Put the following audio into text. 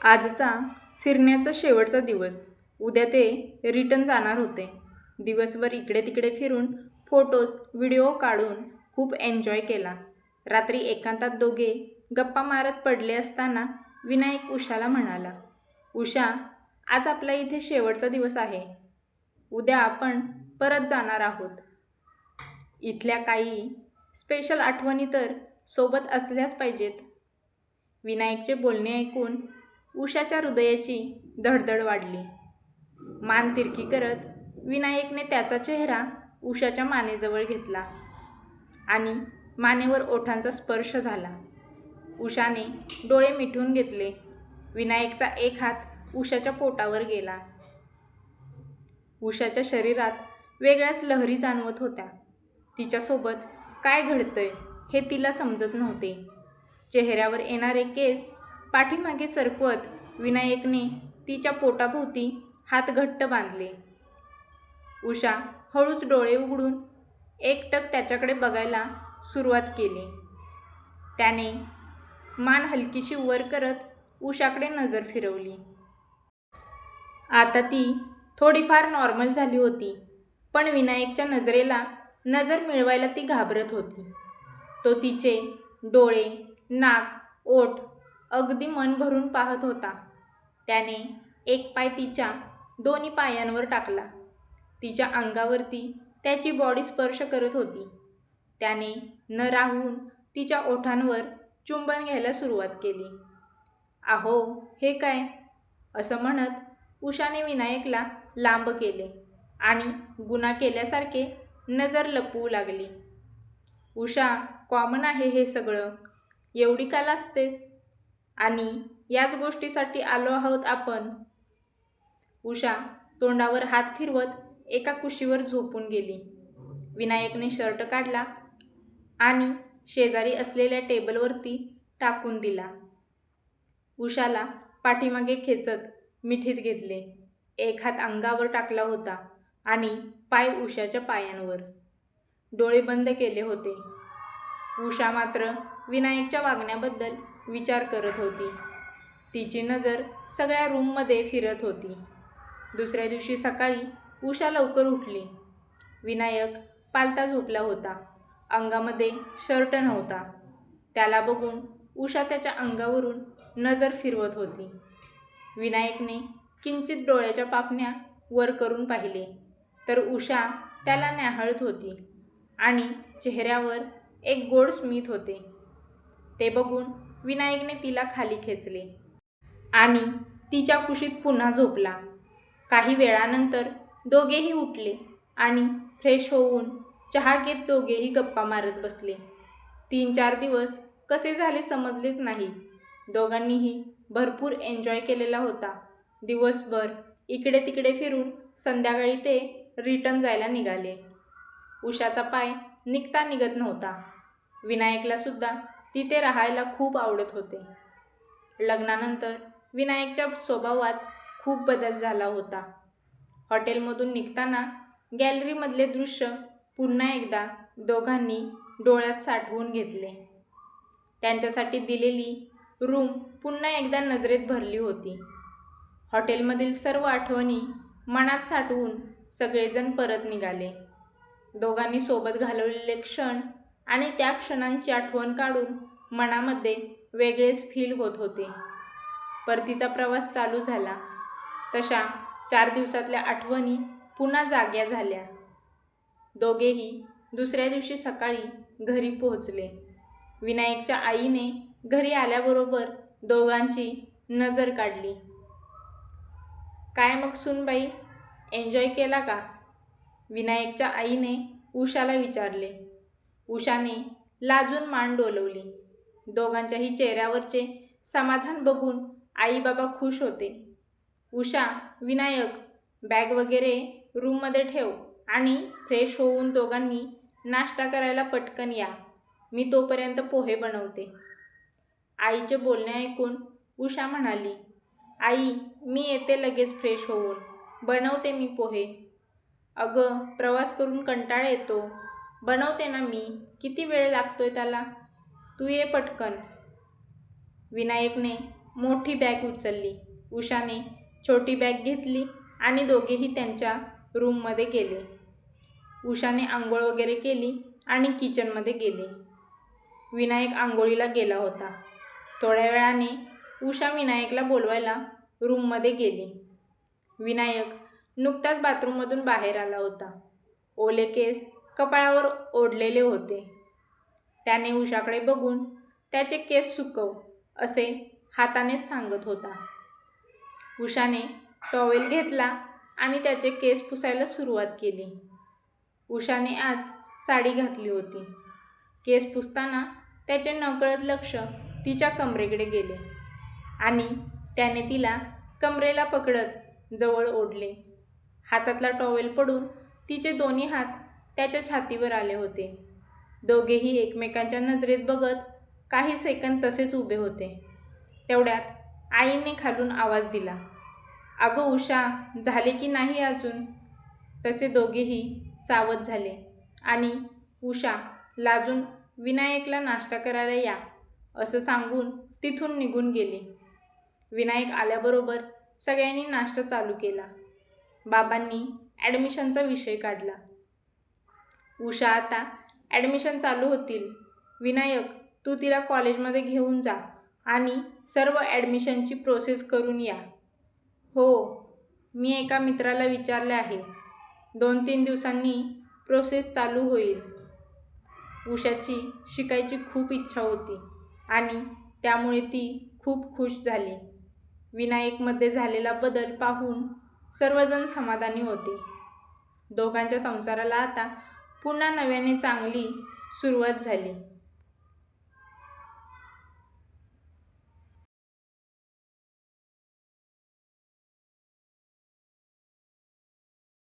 आजचा फिरण्याचा शेवटचा दिवस. उद्या ते रिटर्न जाणार होते. दिवसभर इकडे तिकडे फिरून फोटोज व्हिडिओ काढून खूप एन्जॉय केला. रात्री एकांतात दोघे गप्पा मारत पडले असताना विनायक उषाला म्हणाला उषा आज आपला इथे शेवटचा दिवस आहे. उद्या आपण परत जाणार आहोत. इथल्या काही स्पेशल आठवणी तर सोबत असल्याच पाहिजेत. विनायकचे बोलणे ऐकून उषाच्या हृदयाची धडधड वाढली. मान तिरकी करत विनायकने त्याचा चेहरा उषाच्या मानेजवळ घेतला आणि मानेवर ओठांचा स्पर्श झाला. उषाने डोळे मिठून घेतले. विनायकचा एक हात उषाच्या पोटावर गेला. उषाच्या शरीरात वेगळ्याच लहरी जाणवत होत्या. तिच्यासोबत काय घडतंय हे तिला समजत नव्हते. चेहऱ्यावर येणारे केस पाठीमागे सरकवत विनायकने तिच्या पोटाभोवती हात घट्ट बांधले. उषा हळूच डोळे उघडून एकटक त्याच्याकडे बघायला सुरुवात केली. त्याने मान हलकीशी वर करत उषाकडे नजर फिरवली. आता ती थोडीफार नॉर्मल झाली होती पण विनायकच्या नजरेला नजर मिळवायला ती घाबरत होती. तो तिचे डोळे नाक ओठ अगदी मन भरून पाहत होता. त्याने एक पाय तिच्या दोन्ही पायांवर टाकला. तिच्या अंगावरती त्याची बॉडी स्पर्श करत होती. त्याने न राहून तिच्या ओठांवर चुंबन घ्यायला सुरुवात केली. आहो हे काय? असं म्हणत उषाने विनायकला लांब केले आणि गुन्हा केल्यासारखे नजर लपवू लागली. उषा कॉमन आहे हे सगळं. एवढी का लाजतेस? आणि याच गोष्टीसाठी आलो आहोत आपण. उषा तोंडावर हात फिरवत एका कुशीवर झोपून गेली. विनायकने शर्ट काढला आणि शेजारी असलेल्या टेबलवरती टाकून दिला. उषाला पाठीमागे खेचत मिठीत घेतले. एक हात अंगावर टाकला होता आणि पाय उषाच्या पायांवर. डोळे बंद केले होते. उषा मात्र विनायकच्या वागण्याबद्दल विचार करत होती. तिची नजर सगळ्या रूममध्ये फिरत होती. दुसऱ्या दिवशी सकाळी उषा लवकर उठली. विनायक पालता झोपला होता. अंगामध्ये शर्ट नव्हता. त्याला बघून उषा त्याच्या अंगावरून नजर फिरवत होती. विनायकने किंचित डोळ्याच्या पापण्या वर करून पाहिले तर उषा त्याला न्याहाळत होती आणि चेहऱ्यावर एक गोड स्मित होते. ते बघून विनायकने तिला खाली खेचले. आणि तिच्या कुशीत पुन्हा झोपला. काही वेळानंतर दोघेही उठले आणि फ्रेश होऊन चहा घेत दोघेही गप्पा मारत बसले. तीन चार दिवस कसे झाले समजलेच नाही. दोघांनीही भरपूर एन्जॉय केलेला होता. दिवसभर इकडे तिकडे फिरून संध्याकाळी ते रिटर्न जायला निघाले. उषाचा पाय निघता निघत नव्हता. विनायकला सुद्धा तिथे राहायला खूप आवडत होते. लग्नानंतर विनायकच्या स्वभावात खूप बदल झाला होता. हॉटेलमधून निघताना गॅलरीमधले दृश्य पुन्हा एकदा दोघांनी डोळ्यात साठवून घेतले. त्यांच्यासाठी दिलेली रूम पुन्हा एकदा नजरेत भरली होती. हॉटेलमधील सर्व आठवणी मनात साठवून सगळेजण परत निघाले. दोघांनी सोबत घालवलेले क्षण आणि त्या क्षणांची आठवण काढून मनामध्ये वेगळेच फील होत होते. परतीचा प्रवास चालू झाला. तशा चार दिवसातल्या आठवणी पुन्हा जाग्या झाल्या. दोघेही दुसऱ्या दिवशी सकाळी घरी पोहोचले. विनायकच्या आईने घरी आल्याबरोबर दोघांची नजर काढली. काय मग सुनबाई? एन्जॉय केला का? विनायकच्या आईने उषाला विचारले. उषाने लाजून मान डोलवली. दोघांच्याही चेहऱ्यावरचे समाधान बघून आईबाबा खुश होते. उषा विनायक बॅग वगैरे रूममध्ये ठेव आणि फ्रेश होऊन दोघांनी नाश्ता करायला पटकन या. मी तोपर्यंत पोहे बनवते. आईचे बोलणे ऐकून उषा म्हणाली आई मी येते लगेच फ्रेश होऊन. बनवते मी पोहे. अगं प्रवास करून कंटाळा येतो. बनवते ना मी. किती वेळ लागतो आहे त्याला? तू ये पटकन. विनायकने मोठी बॅग उचलली. उषाने छोटी बॅग घेतली आणि दोघेही त्यांच्या रूममध्ये गेले. उषाने आंघोळ वगैरे केली आणि किचनमध्ये गेले. विनायक आंघोळीला गेला होता. थोड्या वेळाने उषा विनायकला बोलवायला रूममध्ये गेली. विनायक नुकताच बाथरूममधून बाहेर आला होता. ओले केस कपाळावर ओढलेले होते. त्याने उषाकडे बघून त्याचे केस सुकव असे हातानेच सांगत होता. उषाने टॉवेल घेतला आणि त्याचे केस पुसायला सुरुवात केली. उषाने आज साडी घातली होती. केस पुसताना त्याचे नकळत लक्ष तिच्या कमरेकडे गेले आणि त्याने तिला कमरेला पकडत जवळ ओढले. हातातला टॉवेल पडून तिचे दोन्ही हात त्याच्या छातीवर आले होते. दोघेही एकमेकांच्या नजरेत बघत काही सेकंद तसेच उभे होते. तेवढ्यात आईने खालून आवाज दिला. अगं उषा झाले की नाही अजून? तसे दोघेही सावध झाले. आणि उषा लाजून विनायकला नाश्ता करायला या असं सांगून तिथून निघून गेली. विनायक आल्याबरोबर सगळ्यांनी नाश्ता चालू केला. बाबांनी ॲडमिशनचा विषय काढला. उषा आता ॲडमिशन चालू होतील. विनायक तू तिला कॉलेजमध्ये घेऊन जा आणि सर्व ॲडमिशनची प्रोसेस करून या. हो मी एका मित्राला विचारले आहे. दोन तीन दिवसांनी प्रोसेस चालू होईल. उषाची शिकायची खूप इच्छा होती आणि त्यामुळे ती खूप खुश झाली. विनायकमध्ये झालेला बदल पाहून सर्वजण समाधानी होते. दोघांच्या संसाराला आता पुन्हा नव्याने चांगली सुरुवात झाली.